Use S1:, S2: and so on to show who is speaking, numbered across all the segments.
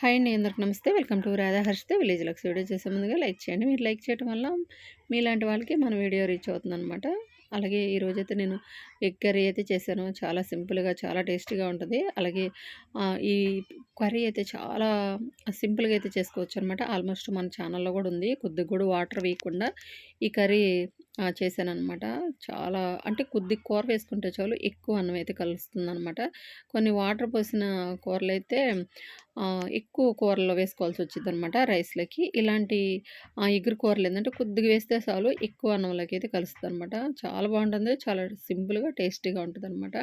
S1: Hi అండి అందరికి నమస్తే. Welcome to Radhaharshita village Lux video. చేసే ముందుగా లైక్ చేయండి. మీరు లైక్ చేయడం వల్ల మీలాంటి వాళ్ళకి మన వీడియో రీచ్ అవుతుంది అనమాట అలాగే ఈరోజైతే నేను ఎగ్ కర్రీ అయితే చేశాను. చాలా సింపుల్గా చాలా టేస్టీగా ఉంటుంది. అలాగే ఈ కర్రీ అయితే చాలా సింపుల్గా అయితే చేసుకోవచ్చు అనమాట ఆల్మోస్ట్ మన ఛానల్లో కూడా ఉంది. కొద్దిగా కూడా వాటర్ వేయకుండా ఈ కర్రీ చేశానమాట అనమాట చాలా అంటే కొద్ది కూర వేసుకుంటే చాలు ఎక్కువ అన్నం అయితే కలుస్తుంది అనమాట కొన్ని వాటర్ పోసిన కూరలు అయితే ఎక్కువ కూరలో వేసుకోవాల్సి వచ్చింది అనమాట రైస్లకి ఇలాంటి ఎగురు కూరలు ఏంటంటే కొద్దిగా వేస్తే చాలు ఎక్కువ అన్నంలోకి అయితే కలుస్తుంది అనమాట చాలా బాగుంటుంది. చాలా సింపుల్గా టేస్టీగా ఉంటుంది అనమాట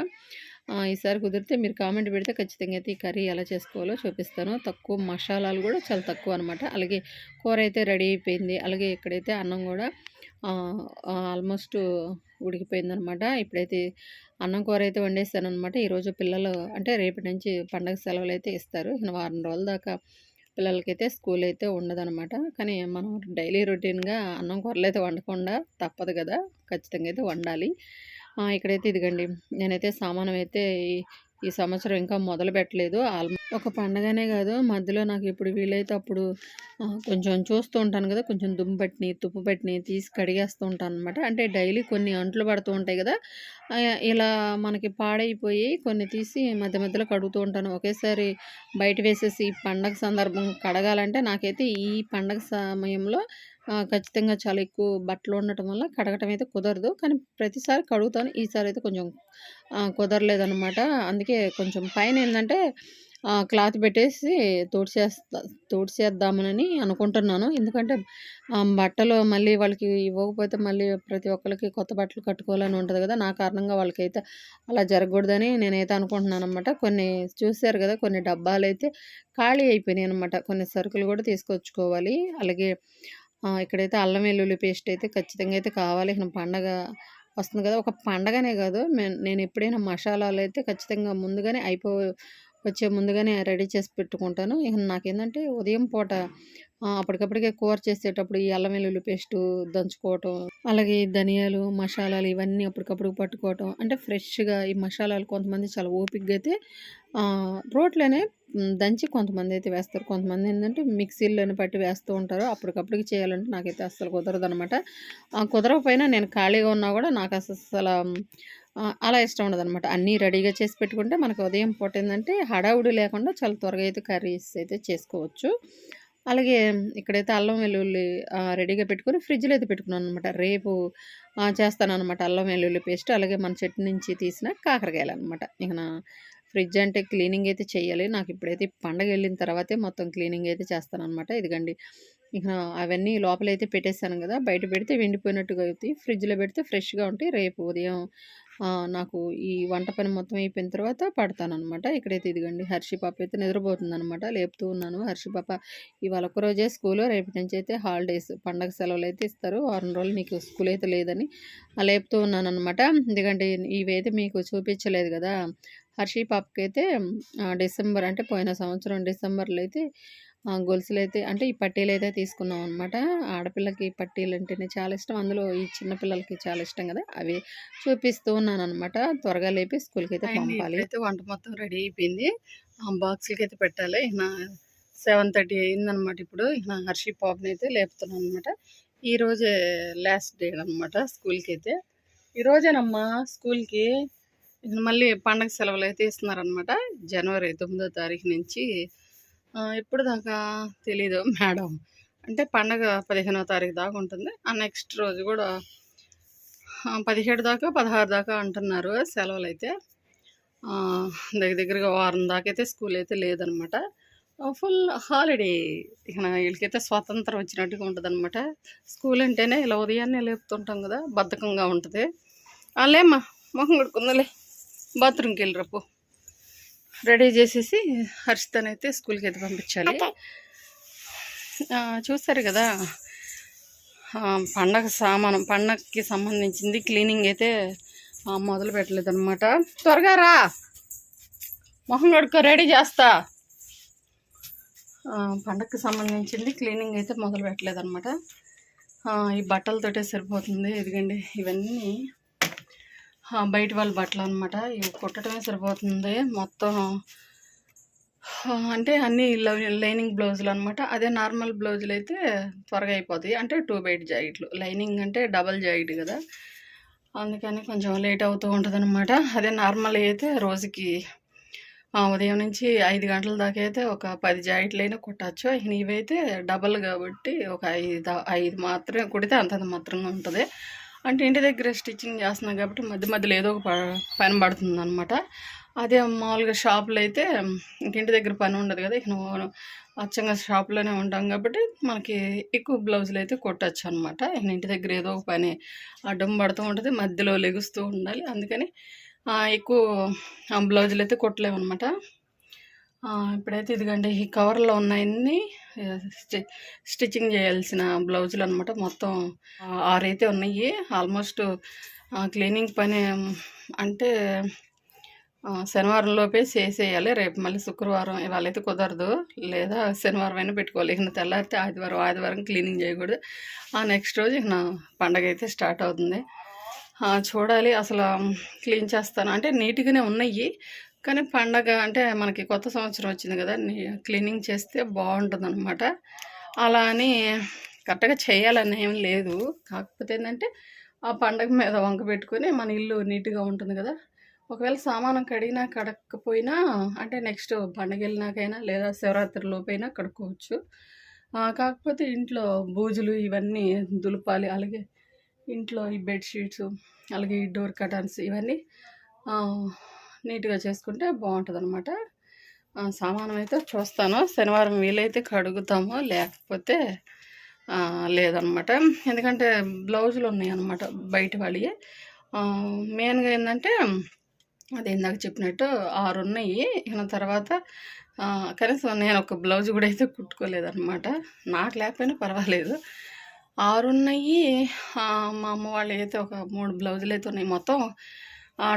S1: ఈసారి కుదిరితే మీరు కామెంట్ పెడితే ఖచ్చితంగా అయితే ఈ కర్రీ ఎలా చేసుకోవాలో చూపిస్తాను. తక్కువ మసాలాలు కూడా చాలా తక్కువ అనమాట అలాగే కూర అయితే రెడీ అయిపోయింది. అలాగే ఇక్కడైతే అన్నం కూడా ఆల్మోస్ట్ ఉడికిపోయిందనమాట ఇప్పుడైతే అన్నం కూర అయితే వండేస్తాను అనమాట ఈరోజు పిల్లలు అంటే రేపటి నుంచి పండగ సెలవులు అయితే ఇస్తారు. వారం రోజుల దాకా పిల్లలకైతే స్కూల్ అయితే ఉండదనమాట కానీ మనం డైలీ రొటీన్గా అన్నం కూరలు అయితే వండకుండా తప్పదు కదా. ఖచ్చితంగా అయితే వండాలి. ఇక్కడైతే ఇదిగండి. నేనైతే సామానం అయితే ఈ- ఈ సంవత్సరం ఇంకా మొదలు పెట్టలేదు. ఆల్మో ఒక పండగనే కాదు మధ్యలో నాకు ఇప్పుడు వీలైతే అప్పుడు కొంచెం చూస్తూ ఉంటాను కదా కొంచెం దుమ్ము పట్టిని తుప్పు పట్టిని తీసి కడిగేస్తూ ఉంటాను అనమాట అంటే డైలీ కొన్ని అంట్లు పడుతూ ఉంటాయి కదా ఇలా మనకి పాడైపోయి కొన్ని తీసి మధ్య మధ్యలో కడుగుతూ ఉంటాను. ఒకేసారి బయట వేసేసి ఈ పండగ సందర్భం కడగాలంటే నాకైతే ఈ పండగ సమయంలో ఖచ్చితంగా చాలా ఎక్కువ బట్టలు ఉండటం వల్ల కడగటం అయితే కుదరదు. కానీ ప్రతిసారి కడుగుతాను. ఈసారి అయితే కొంచెం కుదరలేదనమాట అందుకే కొంచెం పైన ఏంటంటే క్లాత్ పెట్టేసి తుడిచేస్తా తుడిచేద్దామని అనుకుంటున్నాను. ఎందుకంటే బట్టలు మళ్ళీ వాళ్ళకి ఇవ్వకపోతే మళ్ళీ ప్రతి ఒక్కరికి కొత్త బట్టలు కట్టుకోవాలని ఉంటుంది కదా. నా కారణంగా వాళ్ళకైతే అలా జరగకూడదని నేనైతే అనుకుంటున్నాను అనమాట కొన్ని చూశారు కదా కొన్ని డబ్బాలు అయితే ఖాళీ అయిపోయినాయి అనమాట కొన్ని సరుకులు కూడా తీసుకొచ్చుకోవాలి. అలాగే ఇక్కడైతే అల్లం వెల్లుల్లి పేస్ట్ అయితే ఖచ్చితంగా అయితే కావాలి. ఇక్కడ పండగ వస్తుంది కదా ఒక పండగనే కాదు. నేను ఎప్పుడైనా మసాలాలు అయితే ఖచ్చితంగా ముందుగానే అయిపో వచ్చే ముందుగానే రెడీ చేసి పెట్టుకుంటాను. ఇక నాకేంటంటే ఉదయం పూట అప్పటికప్పటికే కూర చేసేటప్పుడు ఈ అల్లం వెల్లుల్లి పేస్టు దంచుకోవటం అలాగే ధనియాలు మసాలాలు ఇవన్నీ అప్పటికప్పుడు పట్టుకోవటం. అంటే ఫ్రెష్గా ఈ మసాలాలు కొంతమంది చాలా ఓపిక్గా అయితే రోట్లోనే దంచి కొంతమంది అయితే వేస్తారు. కొంతమంది ఏంటంటే మిక్సీలోనే పట్టి వేస్తూ ఉంటారు. అప్పటికప్పటికి చేయాలంటే నాకైతే అస్సలు కుదరదు అనమాట కుదరకపోయినా నేను ఖాళీగా ఉన్నా కూడా నాకు అసలు అలా ఇష్టం ఉండదు అనమాట అన్నీ రెడీగా చేసి పెట్టుకుంటే మనకు ఉదయం పూట ఏంటంటే హడావుడి లేకుండా చాలా త్వరగా అయితే కర్రీస్ అయితే చేసుకోవచ్చు. అలాగే ఇక్కడైతే అల్లం వెల్లుల్లి రెడీగా పెట్టుకుని ఫ్రిడ్జ్లో అయితే పెట్టుకున్నాను అనమాట రేపు చేస్తానమాట అల్లం వెల్లుల్లి పేస్ట్ అలాగే మన చెట్టు నుంచి తీసిన కాకరకాయలు అనమాట ఇక నా ఫ్రిడ్జ్ అంటే క్లీనింగ్ అయితే చేయాలి నాకు ఇప్పుడైతే పండగ వెళ్ళిన తర్వాతే మొత్తం క్లీనింగ్ అయితే చేస్తానమాట ఇదిగండి ఇక అవన్నీ లోపలైతే పెట్టేశాను కదా బయట పెడితే వెండిపోయినట్టుగా అవుతాయి. ఫ్రిడ్జ్లో పెడితే ఫ్రెష్గా ఉంటాయి. రేపు ఉదయం నాకు ఈ వంట పని మొత్తం అయిపోయిన తర్వాత పడతానమాట ఇక్కడైతే ఇదిగండి హర్షి పాప అయితే నిద్రపోతుంది అనమాట లేపుతూ ఉన్నాను. హర్షి పాప ఇవాళ ఒక రోజే స్కూల్ రేపటి నుంచి అయితే హాలిడేస్ పండగ సెలవులు అయితే ఇస్తారు. వారం రోజులు నీకు స్కూల్ అయితే లేదని లేపుతూ ఉన్నాను అనమాట ఎందుకంటే ఇవైతే మీకు చూపించలేదు కదా హర్షి పాపకి అయితే డిసెంబర్ అంటే పోయిన సంవత్సరం డిసెంబర్లో అయితే గొలుసులు అయితే అంటే ఈ పట్టీలు అయితే తీసుకున్నాం అనమాట ఆడపిల్లకి పట్టీలు అంటేనే చాలా ఇష్టం. అందులో ఈ చిన్న పిల్లలకి చాలా ఇష్టం కదా. అవి చూపిస్తూ ఉన్నాను అనమాట త్వరగా లేపి స్కూల్కి అయితే పంపాలి.
S2: అయితే వంట మొత్తం రెడీ అయిపోయింది. బాక్స్లకి అయితే పెట్టాలి. ఇక సెవెన్ థర్టీ అయిందనమాట ఇప్పుడు. ఇక హర్షి పాప్ని అయితే లేపుతున్నాను అనమాట ఈ రోజే లాస్ట్ డే అనమాట స్కూల్కి అయితే ఈ రోజేనమ్మా స్కూల్కి ఇక మళ్ళీ పండగ సెలవులు అయితే ఇస్తున్నారనమాట. జనవరి తొమ్మిదో తారీఖు నుంచి ఎప్పుడు దాకా తెలీదు మేడం. అంటే పండగ పదిహేనో తారీఖు దాకా ఉంటుంది. ఆ నెక్స్ట్ రోజు కూడా పదిహేడు దాకా పదహారు దాకా అంటున్నారు సెలవులు అయితే దగ్గర దగ్గరగా వారం దాకా అయితే స్కూల్ అయితే లేదనమాట. Full holiday. ఇక వీళ్ళకైతే స్వాతంత్రం వచ్చినట్టుగా ఉంటుంది అనమాట స్కూల్ అంటేనే ఇలా ఉదయాన్నే లేపుతుంటాం కదా బద్ధకంగా ఉంటుంది. లేమ్మా మొహం కొడుకుందలే బాత్రూమ్కి వెళ్ళి రప్పు రెడీ చేసేసి హర్షితనైతే స్కూల్కి అయితే పంపించాలి చూస్తారు కదా పండగ సామానం పండగకి సంబంధించింది క్లీనింగ్ అయితే మొదలు పెట్టలేదు అనమాట త్వరగా రా. మొహం కడుక్కో రెడీ చేస్తా. పండగకి సంబంధించింది క్లీనింగ్ అయితే మొదలు పెట్టలేదు అనమాట ఈ బట్టలతోటే సరిపోతుంది. ఇదిగండి ఇవన్నీ బయట వాళ్ళ బట్టలు అనమాట ఇవి కుట్టడమే సరిపోతుంది మొత్తం అంటే అన్నీ లై లైనింగ్ బ్లౌజులు అనమాట. అదే నార్మల్ బ్లౌజులు అయితే త్వరగా అయిపోతాయి. అంటే టూ బైట్ జాకెట్లు. లైనింగ్ అంటే డబల్ జాకెట్ కదా అందుకని కొంచెం లేట్ అవుతూ ఉంటదనమాట. అదే నార్మల్ అయితే రోజుకి ఉదయం నుంచి ఐదు గంటల దాకా అయితే ఒక 10 అయినా కుట్టచ్చు ఇవైతే డబల్ కాబట్టి ఒక 5 5 మాత్రమే కుడితే అంతంత మాత్రంగా ఉంటుంది అంటే ఇంటి దగ్గర స్టిచ్చింగ్ చేస్తున్నాం కాబట్టి మధ్య మధ్యలో ఏదో ఒక ప పని పడుతుందనమాట. అదే మామూలుగా షాపులో అయితే ఇంటి దగ్గర పని ఉండదు కదా ఇక నువ్వు అచ్చంగా షాప్‌లోనే ఉంటాం కాబట్టి మనకి ఎక్కువ బ్లౌజులు అయితే కొట్టచ్చు అనమాట ఇంటి దగ్గర ఏదో ఒక పని అడ్డం పడుతూ ఉంటుంది మధ్యలో లెగుస్తూ ఉండాలి. అందుకని ఎక్కువ బ్లౌజులు అయితే కొట్టలేము అనమాట ఇప్పుడైతే ఇదిగోండి ఈ కవర్‌లో ఉన్నాయన్నీ స్టి స్టిచ్చింగ్ చేయాల్సిన బ్లౌజులు అనమాట మొత్తం ఆరైతే ఉన్నాయి. ఆల్మోస్ట్ క్లీనింగ్ పని అంటే శనివారం లోపే చేసేయాలి. రేపు మళ్ళీ శుక్రవారం ఇవాళ అయితే కుదరదు. లేదా శనివారం అయినా పెట్టుకోవాలి. ఇక తెల్లారితే ఆదివారం, ఆదివారం క్లీనింగ్ చేయకూడదు. ఆ నెక్స్ట్ రోజు ఇక నా అయితే స్టార్ట్ అవుతుంది. చూడాలి అసలు క్లీన్ చేస్తాను. అంటే నీట్‌గానే ఉన్నాయి. కానీ పండగ అంటే మనకి కొత్త సంవత్సరం వచ్చింది కదా నీ క్లీనింగ్ చేస్తే బాగుంటుందన్నమాట అలా అని కరెక్ట్‌గా చేయాలని ఏం లేదు. కాకపోతే ఏంటంటే ఆ పండగ మీద వంక పెట్టుకొని మన ఇల్లు నీట్‌గా ఉంటుంది కదా ఒకవేళ సామానం కడిగినా, కడగకపోయినా అంటే నెక్స్ట్ పండగ వెళ్ళినాకైనా లేదా శివరాత్రి లోపైనా కడుక్కోవచ్చు. కాకపోతే ఇంట్లో బూజులు ఇవన్నీ దులపాలి. అలాగే ఇంట్లో ఈ బెడ్షీట్స్ అలాగే ఈ డోర్ కటన్స్ ఇవన్నీ నీట్‌గా చేసుకుంటే బావుంటదనమాట. ఆహ్, సామానమైతే చూస్తాను. శనివారం వీలైతే కడుగుతాము. లేకపోతే లేదనమాట. ఎందుకంటే బ్లౌజులు ఉన్నాయన్నమాట బయట వాళ్ళవి మెయిన్‌గా ఏంటంటే అది ఇందాక చెప్పినట్టు ఆరు ఉన్నాయి. ఇక తర్వాత కనీసం నేను ఒక బ్లౌజ్ కూడా అయితే కుట్టుకోలేదనమాట. నాకు లేకపోయినా పర్వాలేదు. ఆరున్నాయి మా అమ్మ వాళ్ళయైతే ఒక మూడు బ్లౌజులు అయితే ఉన్నాయి. మొత్తం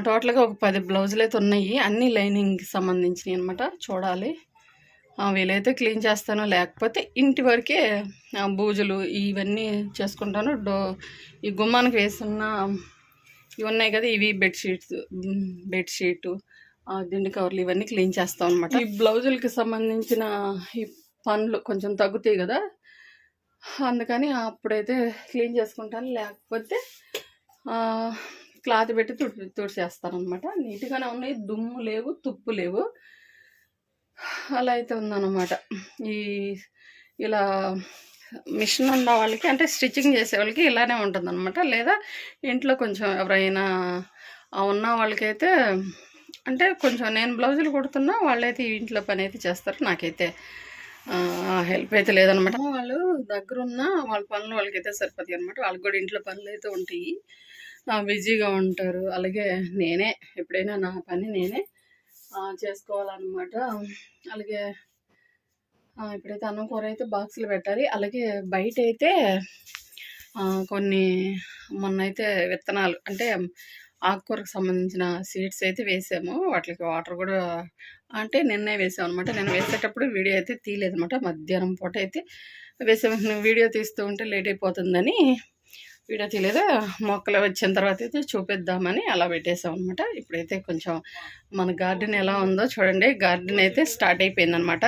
S2: టోటల్‌గా ఒక పది బ్లౌజులు అయితే ఉన్నాయి. అన్ని లైనింగ్‌కి సంబంధించినవి అనమాట. చూడాలి. వీలైతే క్లీన్ చేస్తాను. లేకపోతే ఇంటి వరకే బూజులు ఇవన్నీ చేసుకుంటాను. డో ఈ గుమ్మానికి వేసిన ఇవి ఉన్నాయి కదా ఇవి బెడ్షీట్స్ బెడ్షీటు దిండు కవర్లు ఇవన్నీ క్లీన్ చేస్తాం అనమాట. ఈ బ్లౌజులకి సంబంధించిన ఈ పనులు కొంచెం తగ్గుతాయి కదా అందుకని అప్పుడైతే క్లీన్ చేసుకుంటాను. లేకపోతే క్లాత్ పెట్టి తుడి తుడిచేస్తాననమాట. నీట్‌గానే ఉన్నాయి. దుమ్ము లేవు, తుప్పు లేవు. అలా అయితే ఉందనమాట. ఈ ఇలా మిషన్ ఉన్న వాళ్ళకి అంటే స్టిచ్చింగ్ చేసేవాళ్ళకి ఇలానే ఉంటుందనమాట. లేదా ఇంట్లో కొంచెం ఎవరైనా ఉన్న వాళ్ళకైతే అంటే కొంచెం నేను బ్లౌజులు కుడుతున్నా వాళ్ళైతే ఇంట్లో పని అయితే చేస్తారు. నాకైతే హెల్ప్ అయితే లేదనమాట. వాళ్ళు దగ్గరున్న వాళ్ళ పనులు వాళ్ళకైతే సరిపోతాయనమాట. వాళ్ళకి కూడా ఇంట్లో పనులు అయితే ఉంటాయి. బిజీగా ఉంటారు. అలాగే నేనే ఎప్పుడైనా నా పని నేనే చేసుకోవాలన్నమాట అలాగే ఇప్పుడైతే అన్నం, కూర అయితే బాక్సులు పెట్టాలి. అలాగే బయట అయితే కొన్ని మొన్నైతే విత్తనాలు అంటే ఆకుకూరకు సంబంధించిన సీడ్స్ అయితే వేసాము. వాటికి వాటర్ కూడా అంటే నిన్నే వేసామనమాట. నేను వేసేటప్పుడు వీడియో అయితే తీయలేదనమాట. మధ్యాహ్నం పూట అయితే వేసాము. వీడియో తీస్తూ ఉంటే లేట్ అయిపోతుందని వీడియో తెలియదు మొక్కలు వచ్చిన తర్వాత అయితే చూపిద్దామని అలా పెట్టేసామనమాట. ఇప్పుడైతే కొంచెం మన గార్డెన్ ఎలా ఉందో చూడండి. గార్డెన్ అయితే స్టార్ట్ అయిపోయిందనమాట.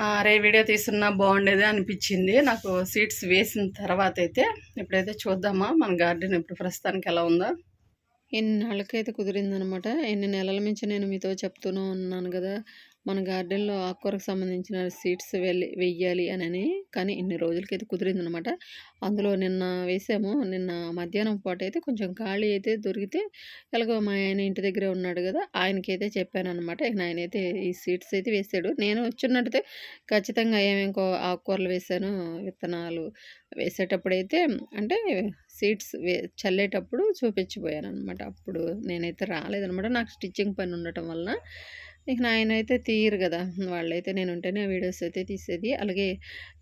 S2: అరే! వీడియో తీసుకున్నా బాగుండేదే అనిపించింది నాకు సీడ్స్ వేసిన తర్వాత అయితే ఇప్పుడైతే చూద్దామా మన గార్డెన్ ఇప్పుడు ప్రస్తుతానికి ఎలా ఉందో.
S1: ఎన్ని నెలలకైతే కుదిరిందనమాట. ఎన్ని నెలల నుంచి నేను మీతో చెప్తూనే ఉన్నాను కదా మన గార్డెన్‌లో ఆకుకూరకు సంబంధించిన సీడ్స్ వెళ్ళి వెయ్యాలి అని కానీ ఇన్ని రోజులకైతే కుదిరిందనమాట. అందులో నిన్న వేసాము. నిన్న మధ్యాహ్నం పూటైతే కొంచెం ఖాళీ అయితే దొరికితే ఎలాగో మా ఆయన ఇంటి దగ్గరే ఉన్నాడు కదా ఆయనకైతే చెప్పాననమాట. ఇక అయితే ఈ సీడ్స్ అయితే వేసాడు. నేను వచ్చినట్టయితే ఖచ్చితంగా ఏమేమి ఆకుకూరలు వేసాను విత్తనాలు వేసేటప్పుడైతే అంటే సీడ్స్ వే చల్లేటప్పుడు చూపించిపోయాను అనమాట అప్పుడు నేనైతే రాలేదనమాట. నాకు స్టిచ్చింగ్ పని ఉండటం వలన. ఇక నాయన అయితే తీయరు కదా వాళ్ళైతే నేను ఉంటేనే ఆ వీడియోస్ అయితే తీసేది. అలాగే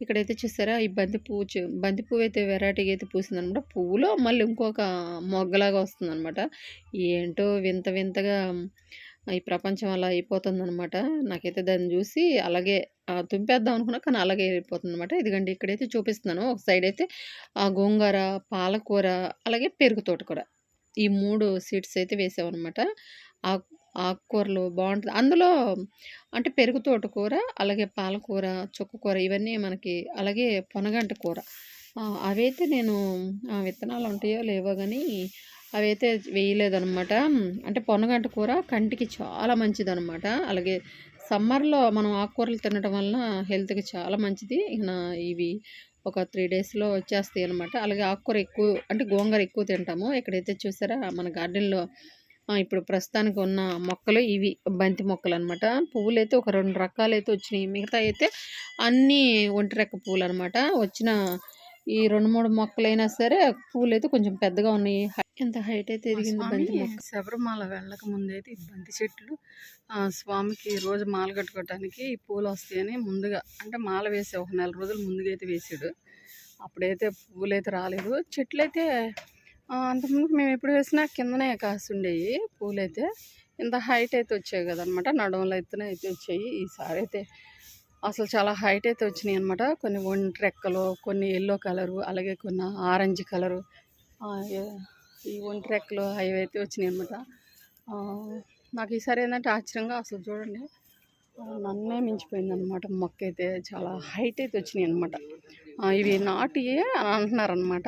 S1: ఇక్కడైతే చూసారా ఈ బంతి పువ్వు బంతి పువ్వు అయితే వెరైటీగా అయితే పూసిందనమాట. పువ్వులో మళ్ళీ ఇంకొక మొగ్గలాగా వస్తుందనమాట. ఏంటో వింత వింతగా ఈ ప్రపంచం అలా అయిపోతుందనమాట. నాకైతే దాన్ని చూసి అలాగే తుంపేద్దాం అనుకున్నా కానీ అలాగే అయిపోతుందనమాట. ఇదిగోండి ఇక్కడైతే చూపిస్తున్నాను. ఒక సైడ్ అయితే ఆ గోంగూర, పాలకూర అలాగే పెరుగు తోటకూర. ఈ మూడు సీడ్స్ అయితే వేసామన్నమాట ఆ ఆకుకూరలు బాగుంటుంది అందులో అంటే పెరుగు తోటకూర, అలాగే పాలకూర, చుక్కకూర ఇవన్నీ మనకి అలాగే పొనగంట కూర. అవైతే నేను ఆ విత్తనాలు ఉంటాయో లేవో కానీ అవైతే వేయలేదనమాట. అంటే పొనగంట కూర కంటికి చాలా మంచిదనమాట. అలాగే సమ్మర్‌లో మనం ఆకుకూరలు తినడం వలన హెల్త్‌కి చాలా మంచిది. నా ఇవి ఒక త్రీ డేస్‌లో వచ్చేస్తాయి అనమాట అలాగే ఆకుకూర ఎక్కువ అంటే గోంగూర ఎక్కువ తింటాము. ఇక్కడైతే చూసారా మన గార్డెన్‌లో ఇప్పుడు ప్రస్తుతానికి ఉన్న మొక్కలు ఇవి బంతి మొక్కలనమాట. పువ్వులైతే ఒక 2 రకాలైతే వచ్చినియి. మిగతాయైతే అన్నీ ఒంటి రెక్క పువ్వులనమాట. వచ్చిన ఈ 2, 3 మొక్కలైనా సరే పువ్వులైతే కొంచెం పెద్దగా ఉన్నాయి. ఎంత హైట్ అయితే ఎదిగింది బంతి మొక్క.
S2: శబరిమల వెళ్ళక ముందైతే ఈ బంతి చెట్లు స్వామికి రోజు మాల కట్టుకోవటానికి ఈ పూలొస్తాయని ముందుగా అంటే మాల వేసే ఒక నెల రోజులు ముందుగా అయితే వేసాడు. అప్పుడైతే పూలైతే రాలేదు. చెట్లయితే ఆహ్, అంతకుముందు మేము ఎప్పుడు వేసినా కిందనే కాస్తుండేవి పూలైతే. ఇంత హైట్ అయితే వచ్చాయి కదనమాట. నడుముల అయితే అయితే వచ్చాయి. ఈసారి అయితే అసలు చాలా హైట్ అయితే వచ్చినాయనమాట. కొన్ని ఒంట్రెక్కలు కొన్ని ఎల్లో కలరు, అలాగే కొన్ని ఆరెంజ్ కలరు ఈ ఒంట్రెక్కలు అవి అయితే వచ్చినాయి అనమాట నాకు ఈసారి ఏంటంటే ఆశ్చర్యంగా అసలు చూడండి ఆహ్, నన్నే మించిపోయిందనమాట అయితే చాలా హైట్ అయితే వచ్చినాయి అనమాట ఇవి నాటి అని అంటున్నారనమాట.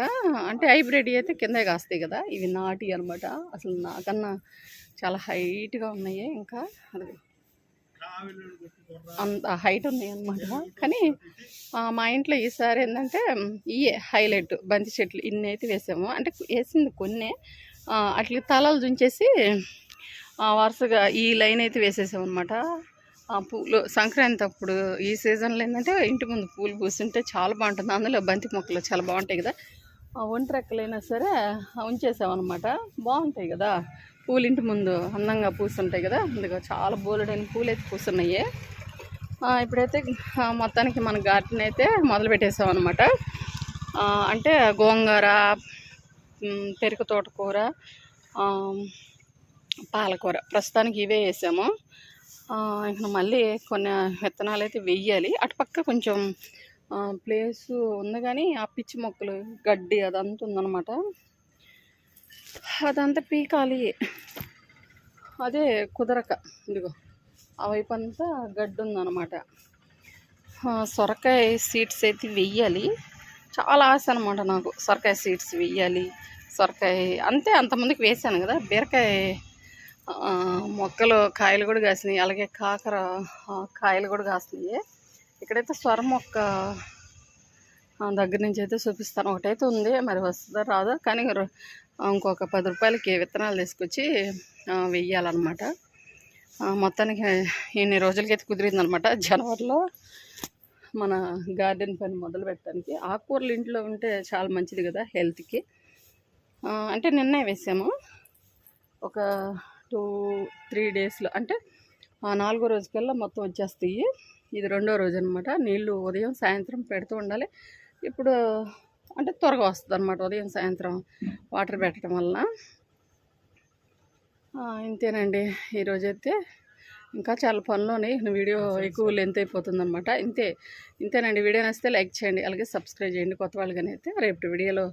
S2: అంటే హైబ్రిడ్ అయితే కిందే కాస్తాయి కదా! ఇవి నాటి అనమాట. అసలు నాకన్నా చాలా హైట్‌గా ఉన్నాయి ఇంకా. అంత హైట్ ఉన్నాయన్నమాట. కానీ మా ఇంట్లో ఈసారి ఏంటంటే ఇయే హైలైట్ బంతి చెట్లు ఇన్నైతే వేసాము. అంటే వేసింది కొన్నే. అట్లా తలలు దుంచేసి వరుసగా ఈ లైన్ అయితే వేసేసామనమాట. ఆ పూలు సంక్రాంతి అప్పుడు ఈ సీజన్‌లో ఏంటంటే ఇంటి ముందు పూలు పూస్తుంటే చాలా బాగుంటుంది అందులో బంతి మొక్కలు చాలా బాగుంటాయి కదా! ఆ ఒంటరెక్కలైనా సరే ఉంచేసామనమాట. బాగుంటాయి కదా! పూలు ఇంటి ముందు అందంగా పూస్తుంటాయి కదా! ఇదిగో చాలా బోలెడన్ని పూలైతే పూస్తున్నాయి. ఇప్పుడైతే మొత్తానికి మన గార్డెన్ అయితే మొదలుపెట్టేసామనమాట. పెట్టేసామన్నమాట అంటే గోంగూర, పెరుగు తోటకూర, పాలకూర ప్రస్తుతానికి ఇవే వేసాము మళ్ళీ కొన్ని విత్తనాలు అయితే వెయ్యాలి. అటుపక్క కొంచెం ప్లేసు ఉంది కానీ ఆ పిచ్చి మొక్కలు, గడ్డి అదంతా ఉందనమాట. అదంతా పీకాలి. అదే కుదరక ఇదిగో ఆ వైపు అంతా గడ్డుందనమాట. ఉందన్నమాట సొరకాయ సీడ్స్ అయితే వెయ్యాలి. చాలా ఆశ అనమాట నాకు. సొరకాయ సీడ్స్ వెయ్యాలి. సొరకాయ అంతే అంతమందికి వేసాను కదా! బీరకాయ మొక్కలు కాయలు కూడా కాసినాయి. అలాగే కాకర కాయలు కూడా కాసినాయి ఇక్కడైతే స్వర మొక్క దగ్గర నుంచి అయితే చూపిస్తాను. ఒకటైతే ఉంది. మరి వస్తుందో రాదో కానీ ఇంకొక పది రూపాయలకి విత్తనాలు తీసుకొచ్చి వెయ్యాలన్నమాట వెయ్యాలనమాట. మొత్తానికి ఇన్ని రోజులకైతే కుదిరిందనమాట. జనవరిలో మన గార్డెన్ పని మొదలు పెట్టడానికి ఆకుకూరలు ఇంట్లో ఉంటే చాలా మంచిది కదా హెల్త్‌కి. అంటే నిన్నే వేసాము. ఒక 2, 3 డేస్‌లో అంటే ఆహ్, నాలుగో రోజుకల్లా మొత్తం వచ్చేస్తాయి. ఇది రెండో రోజు అనమాట నీళ్ళు ఉదయం, సాయంత్రం పెడుతూ ఉండాలి. ఇప్పుడు అంటే త్వరగా వస్తుంది అనమాట ఉదయం, సాయంత్రం వాటర్ పెట్టడం వలన. ఇంతేనండి. ఈరోజైతే ఇంకా చాలా పనులున్నాయి. వీడియో ఎక్కువ లెంత్ అయిపోతుందనమాట. ఇంతే. ఇంతేనండి. వీడియో నచ్చితే లైక్ చేయండి. అలాగే సబ్స్క్రైబ్ చేయండి. కొత్త వాళ్ళకనైతే రేపటి వీడియోలో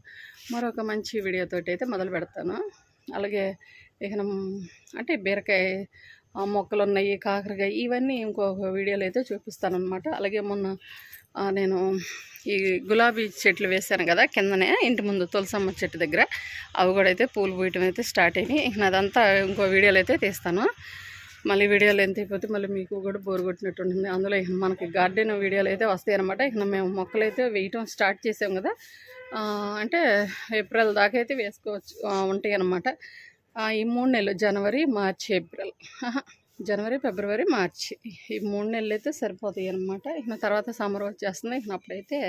S2: మరొక మంచి వీడియోతోటి అయితే మొదలు పెడతాను. అలాగే ఇక అంటే బీరకాయ మొక్కలు మొక్కలున్నాయి, కాకరకాయ ఇవన్నీ ఇంకొక వీడియోలో అయితే చూపిస్తాననమాట. అలాగే మొన్న నేను ఈ గులాబీ చెట్లు వేశాను కదా! కిందనే ఇంటి ముందు తులసమ్మ చెట్టు దగ్గర. అవి కూడా అయితే పూలు పూయటం అయితే స్టార్ట్ అయినాయి. ఇక అదంతా ఇంకో వీడియోలో అయితే తీస్తాను. మళ్ళీ వీడియోలు ఎంత అయిపోతే మళ్ళీ మీకు కూడా బోర్ కొట్టినట్టు ఉంటుంది. అందులో ఇక మనకి గార్డెన్ వీడియోలు అయితే వస్తాయన్నమాట. ఇక మేము మొక్కలైతే వేయటం స్టార్ట్ చేసాం కదా! అంటే ఏప్రిల్ దాకా అయితే వేసుకోవచ్చు ఉంటాయి అనమాట ఈ మూడు నెలలు జనవరి, మార్చి, ఏప్రిల్ జనవరి, ఫిబ్రవరి, మార్చి ఈ మూడు నెలలు అయితే సరిపోతాయి అనమాట ఇక తర్వాత సమ్మర్ వచ్చేస్తుంది. ఇక అప్పుడైతే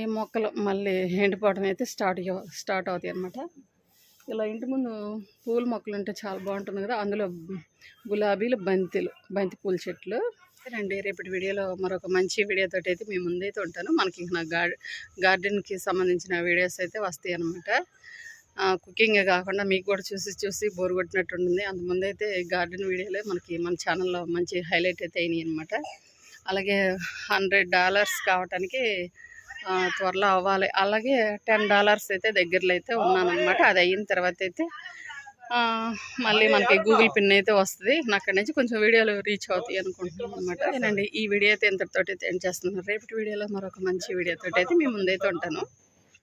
S2: ఈ మొక్కలు మళ్ళీ ఎండిపోవడం అయితే స్టార్ట్ స్టార్ట్ స్టార్ట్ అవుతాయన్నమాట. ఇలా ఇంటి ముందు పూల మొక్కలుంటే చాలా బాగుంటుంది కదా! అందులో గులాబీలు, బంతిలు బంతి పూల చెట్లు. రండి రేపటి వీడియోలో మరొక మంచి వీడియోతో అయితే మేము ముందైతే ఉంటాను. మనకి ఇంక నా గార్డెన్‌కి సంబంధించిన వీడియోస్ అయితే వస్తాయి అనమాట కుకింగే కాకుండా మీకు కూడా చూసి చూసి బోర్ కొట్టినట్టు ఉంటుంది. అంతకుముందైతే గార్డెన్ వీడియోలే మనకి మన ఛానల్‌లో మంచి హైలైట్ అయితే అయినాయన్నమాట. అలాగే $100 కావటానికి ఆహ్, త్వరలో అవ్వాలి. అలాగే $10 అయితే దగ్గరలో అయితే ఉన్నానన్నమాట. అది అయిన తర్వాత అయితే మళ్ళీ మనకి గూగుల్ పిన్ అయితే వస్తుంది అక్కడి నుంచి కొంచెం వీడియోలు రీచ్ అవుతాయి అనుకుంటున్నాను అనమాట ఏనండి ఈ వీడియో అయితే ఇంతటితో అయితే ఎండ్ చేస్తున్నాను రేపటి వీడియోలో మరొక మంచి వీడియోతో అయితే మీ ముందైతే ఉంటాను